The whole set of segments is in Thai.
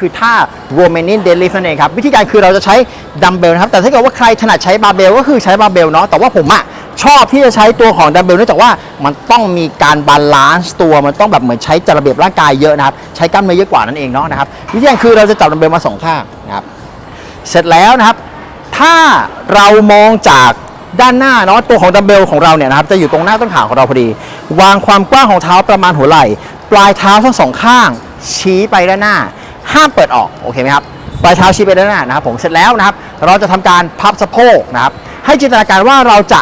คือท่า Romanian deadlift นั่นเองครับ วิธีการคือเราจะใช้ดัมเบลนะครับ แต่ถ้าเกิดว่าใครถนัดใช้บาร์เบลก็คือใช้บาร์เบลเนาะแต่ว่าผมอะชอบที่จะใช้ตัวของดัมเบลเนื่องจากว่ามันต้องมีการบาลานซ์ตัวมันต้องแบบเหมือนใช้จัดระเบียบร่างกายเยอะนะครับ ใช้กล้ามเนื้อเยอะกว่านั่นเองเนาะนะครับวิธีการคือเราจะจับดัมเบลมาสองข้างนะครับเสร็จแล้วนะครับ ถ้าเรามองจากด้านหน้าเนาะตัวของดัมเบลของเราเนี่ยนะครับจะอยู่ตรงหน้าต้นขาของเราพอดี วางความกว้างของเท้าประมาณหัวไหล่ ปลายเท้าทั้งสองข้าง ชี้ไปด้านหน้า ห้ามเปิดออกโอเคไหมครับปลายเท้าชี้ไปด้านหน้านะครับผมเสร็จแล้วนะครับ เราจะทำการพับสะโพกนะครับ ให้จินตนาการว่าเราจะ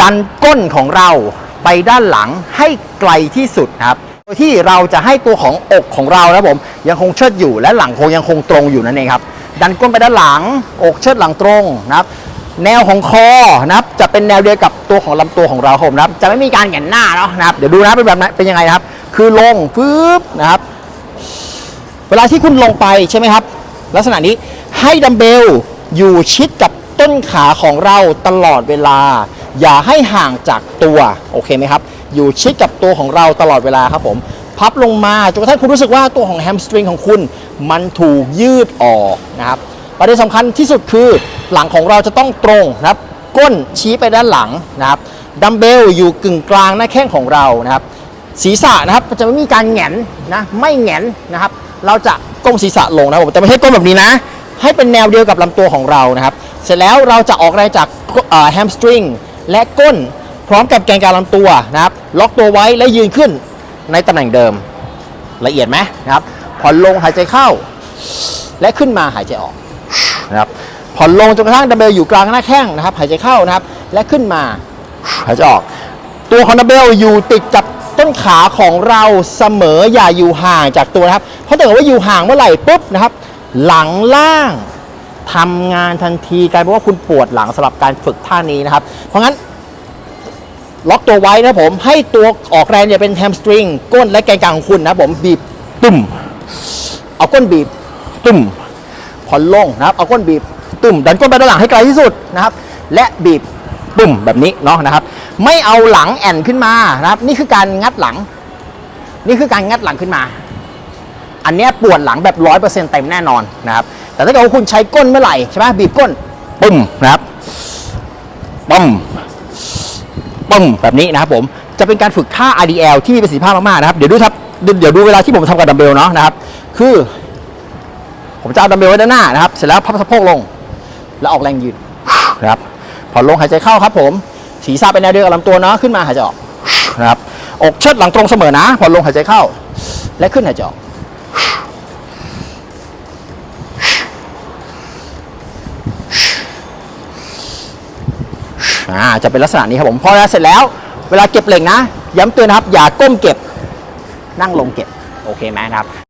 ดันก้นของเราไปด้านหลังให้ไกลที่สุดนะครับโดยที่เราจะให้ตัวของอกของเรานะผมยังคงเชิดอยู่และหลังคงยังคงตรงอยู่นั่นเองครับ ดันก้นไปด้านหลัง อกเชิดหลังตรงนะครับ แนวของคอนะครับ จะเป็นแนวเดียวกับตัวของลำตัวของเราครับผมนะครับ จะไม่มีการแหงนหน้าเนาะนะครับเดี๋ยวดูนะเป็นแบบนั้นเป็นยังไงนะครับ คือลงฟืบนะครับ เวลาที่คุณลงไปใช่ไหมครับ ลักษณะนี้ให้ดัมเบลอยู่ชิดกับต้นขาของเราตลอดเวลา อย่าให้ห่างจากตัวโอเคไหมครับ อยู่ชิดกับตัวของเราตลอดเวลาครับผมพับลงมาจนกระทั่งคุณรู้สึกว่าตัวของแฮมสตริงของคุณมันถูกยืดออกนะครับประเด็นสำคัญที่สุดคือหลังของเราจะต้องตรงนะครับก้นชี้ไปด้านหลังนะครับดัมเบลอยู่กึ่งกลางหน้าแข้งของเรานะครับ ศีรษะนะครับจะไม่มีการแหงนนะไม่แหงนนะครับ เราจะก้มศีรษะลงนะครับผมแต่ไม่ใช่ก้มแบบนี้นะ ให้เป็นแนวเดียวกับลำตัวของเรานะครับ เสร็จแล้วเราจะออกแรงจากแฮมสตริงและก้นพร้อมกับแกนกลางลำตัวนะครับ ล็อกตัวไว้และยืนขึ้นในตำแหน่งเดิม ละเอียดไหมนะครับผ่อนลงหายใจเข้า และขึ้นมาหายใจออกนะครับผ่อนลงจนกระทั่งดัมเบลอยู่กลางหน้าแข้งนะครับ หายใจเข้านะครับ และขึ้นมาหายใจออก ตัวของดัมเบลอยู่ติดกับ ต้นขาของเราเสมออย่าอยู่ห่างจากตัวนะครับ เพราะถ้าเกิดว่าอยู่ห่างเมื่อไหร่ปุ๊บนะครับ หลังล่างทำงานทันทีกลายเป็นว่าคุณปวดหลังสำหรับการฝึกท่านี้นะครับ เพราะงั้นล็อกตัวไว้นะผม ให้ตัวออกแรงอย่าเป็นแฮมสตริงก้นและแกนกลางของคุณนะผมบีบตุ่มเอาก้นบีบตุ่มผ่อนลงนะครับ เอาก้นบีบตุ่มดันก้นไปด้านหลังให้ไกลที่สุดนะครับ และบีบ ตุ่มแบบนี้เนาะนะครับ ไม่เอาหลังแอนขึ้นมานะครับ นี่คือการงัดหลัง นี่คือการงัดหลังขึ้นมา อันเนี้ยปวดหลังแบบร้อยเปอร์เซ็นต์เต็มแน่นอนนะครับ แต่ถ้าเกิดว่าคุณใช้ก้นเมื่อไหร่ใช่ไหมบีบก้นปุ่มนะครับปุ่มปึ้มแบบนี้นะครับผมจะเป็นการฝึกท่า RDL ที่มีประสิทธิภาพมากๆนะครับเดี๋ยวดูครับเดี๋ยวเดี๋ยวดูเวลาที่ผมทำกับดัมเบลเนาะนะครับ คือ ผมจะเอาดัมเบลไว้ด้านหน้านะครับ เสร็จแล้วพับสะโพกลง แล้วออกแรงยืนนะครับ ผ่อนลงหายใจเข้าครับผมศีรษะเป็นแนวเดียวกับลำตัวเนาะขึ้นมาหายใจออกนะครับอกเชิดหลังตรงเสมอนะผ่อนลงหายใจเข้า และขึ้นหายใจออกอ่าจะเป็นลักษณะนี้ครับผมพอเสร็จแล้ว เวลาเก็บเหล็กนะ ย้ำเตือนนะครับ อย่าก้มเก็บนั่งลงเก็บ โอเคไหมครับ